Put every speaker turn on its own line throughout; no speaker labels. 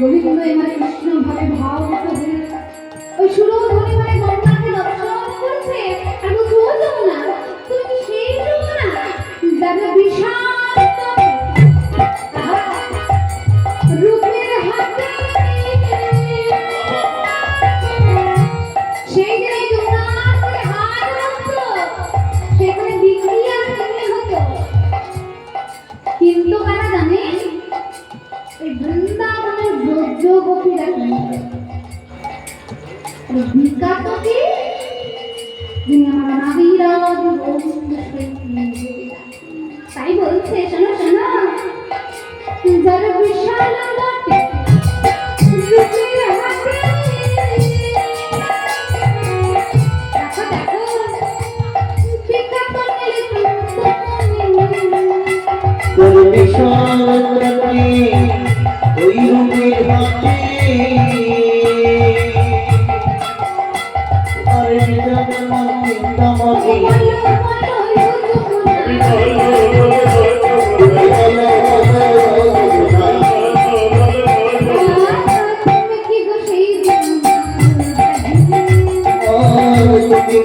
বলি কিন্তু এবারে। তাই বলছে শোনো শোনো। যারা বিশালা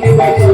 Thank you.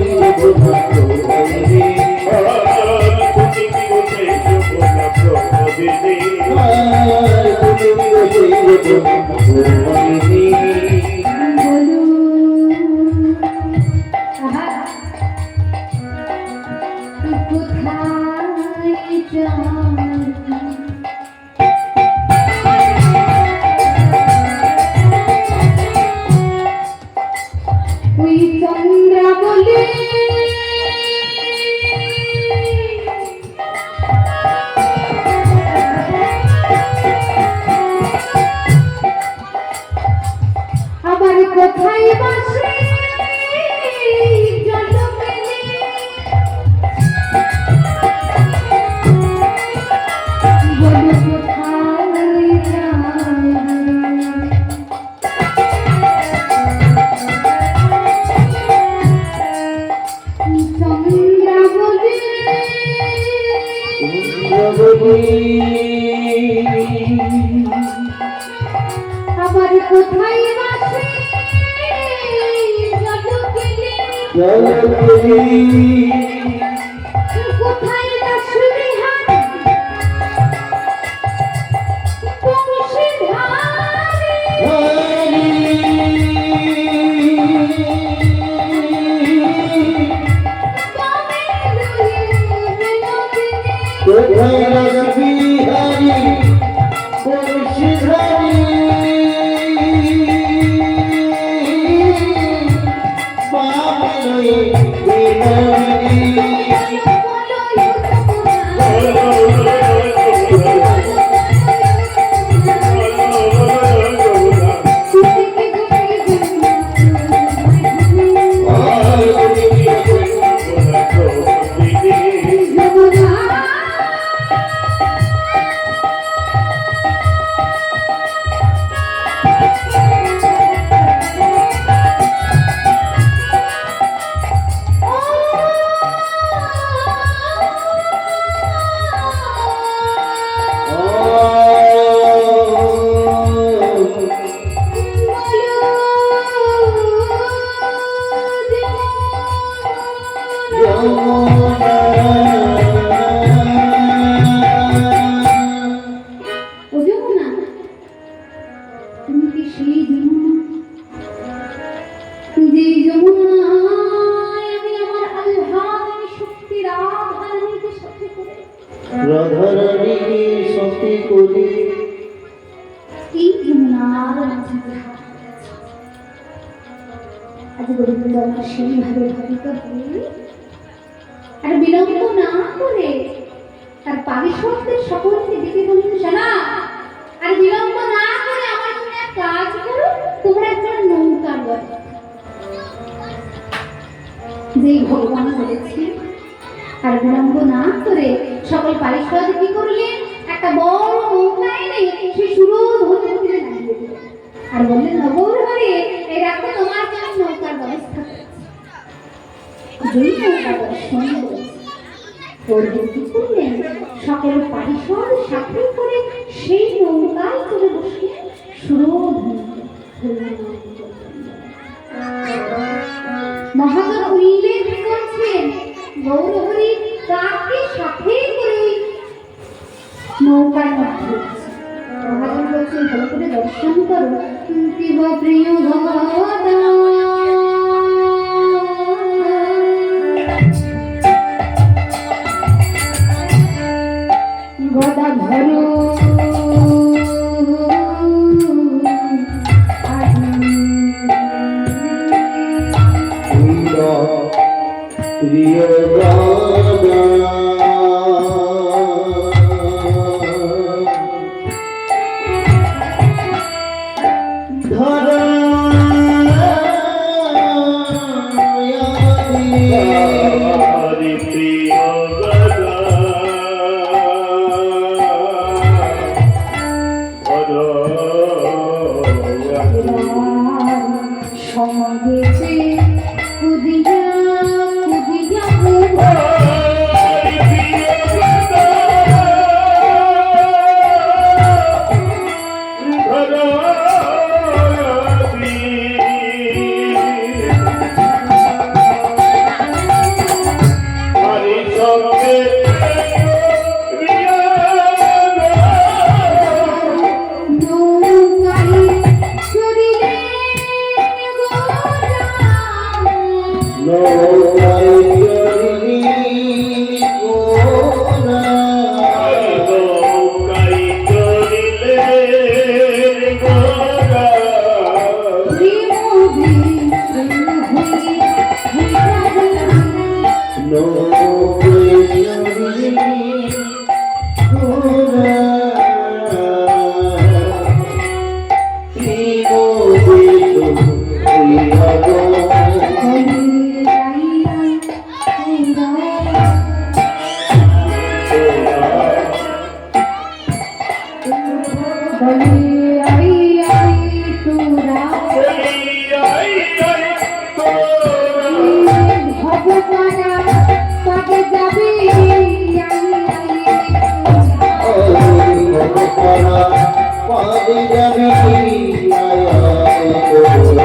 সকল পারিশ্রদ কি করলেন একটা বড় নৌকা এনে সে শুরু ধরে ধরে আর বললেন, নগর হরে এই রাতে তোমার জন্য নৌকার ব্যবস্থা দুই নৌকা করবেন কি করলেন, সকল পারিশ্রদ সাথে করে সেই নৌকায় করে বসে শুরু মহাগর উল্লেখ করছেন, গৌরহরি কাকে সাথে নৌকার মধ্যে মহাজন বলছেন ভালো করে দর্শন করো। প্রিয় ভগবতা। তোমার Thank you.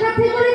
সাথে করে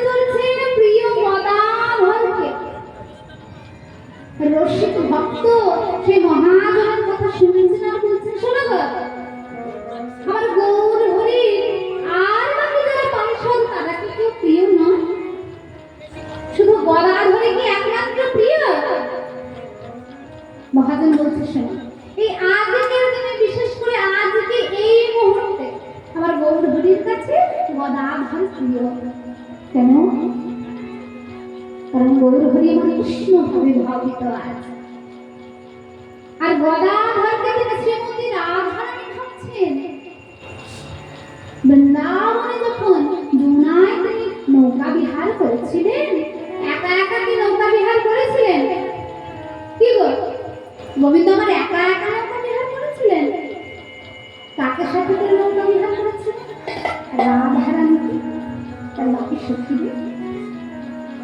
বৃন্দাবনে যখন যমুনায় তিনি নৌকা বিহার করেছিলেন, একা একা কি নৌকা বিহার করেছিলেন? কি গো? গোবিন্দ আমার একা একা নৌকা বিহার করেছিলেন? কাকে সাথে করে নৌকা বিহার করেছিলেন? রাধারানী তার বাকি সখীদের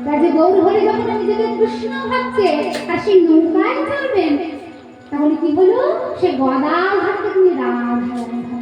কাজে গৌর হরি যখন নিজেকে কৃষ্ণ ভাবছে, আর সেই নৌকায় চলবেন তাহলে কি হলো? সে গদাধারকে তিনি রাধারানী। ভাবছে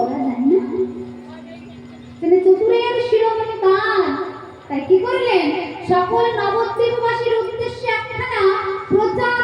আর যায় না। তিনি চতুরের শিরোমণি পান তাই কি করলেন? সকল নবদ্বীপবাসীর উদ্দেশ্যে একখানা প্রচার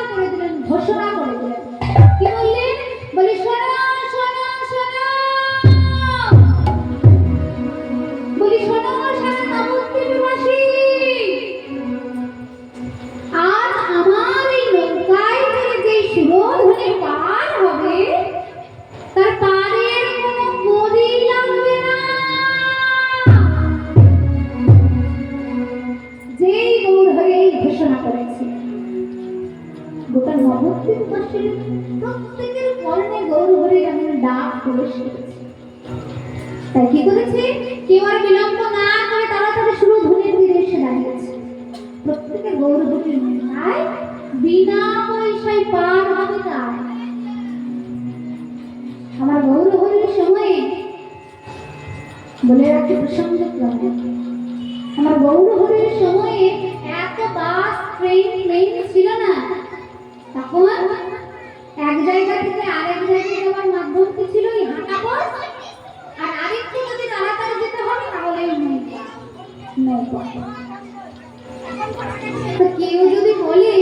আমার গৌর হরির সময়ে বলে রাখি প্রসঙ্গ আমার গৌর হরির সময়ে এত বাস ট্রেন প্লেন ছিল না। তখন এক জায়গা থেকে আরেক জায়গায় যাওয়ার মাধ্যম কি ছিল? এই হাঁটা পথ। আর আরেকটু যদি তাড়াতাড়ি যেতে হবে তাহলে কেউ যদি বলে,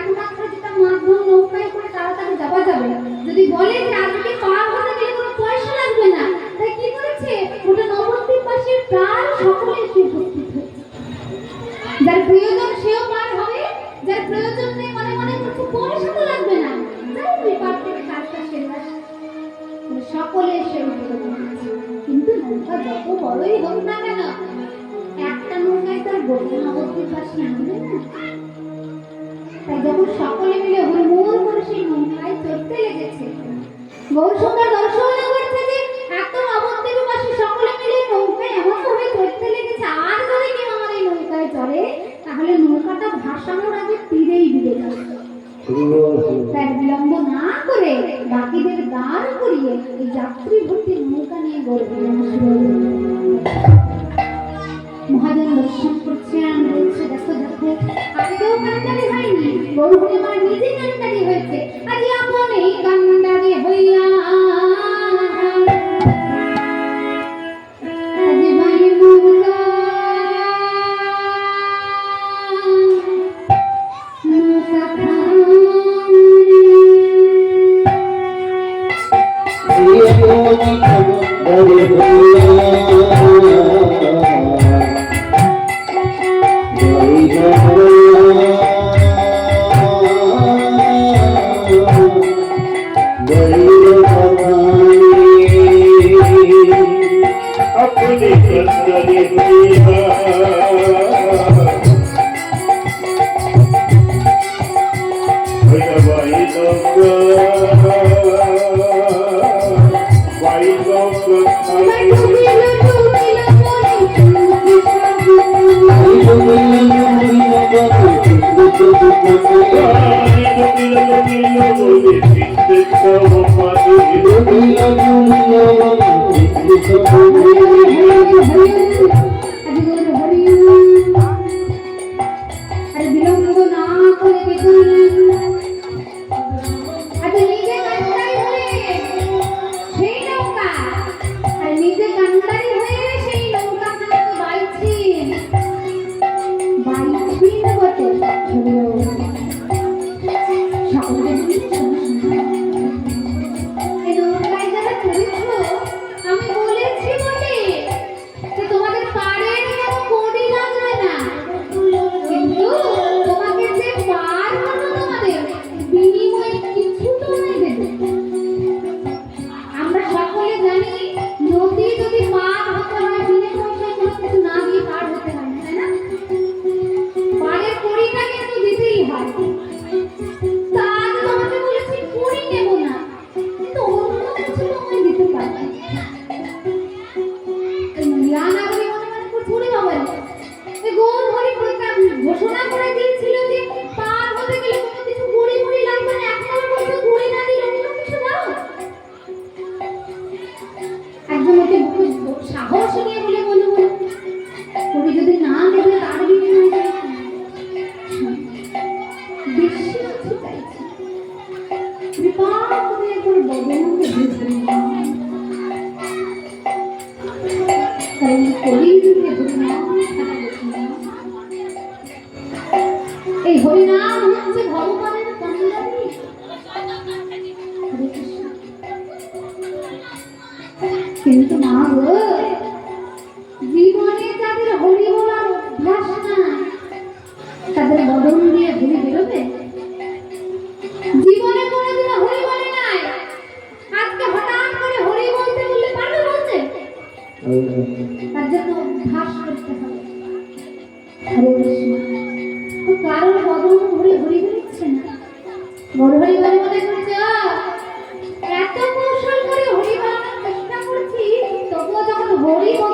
একমাত্র যেটা মাধ্যম নৌকায় করে তাড়াতাড়ি যাওয়া যাবে, যদি বলে যে আজকে পার হতে গেলে কোনো পয়সা লাগবে না তাই কি করেছে ওটা নবদ্বীপ প্রায় সকলে উপস্থিত যার প্রয়োজন সেও পার হবে, যার প্রয়োজন নেই মনে মনে পয়সা তো লাগবে না। যাই পার থেকে কাজটা সকলে এসে কিন্তু নৌকা যত বড়ই হোক না কেন, একটা নৌকায় তার গোটা নবদ্বীপ পাশে নামবে না। তাই যখন সকলে মিলে হুড়মুড় করে সেই নৌকায় চড়তে লেগেছে গৌরসুন্দর দর্শন ভাসানোর আগে তীরেই ডুবে যাবে তার বিলম্ব না করে বাকিদের দাঁড় করিয়ে এই যাত্রী ভর্তি নৌকা নিয়ে গড়বে মহাজন দর্শন করছেন বলছে দেখো দেখো আজকেও কান্ডারি হয়নি গৌরী আমার নিজে কান্ডারি হয়েছে আজ এই হরিনাম হচ্ছে কিন্তু মা গো 努力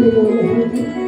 Bộ đồ.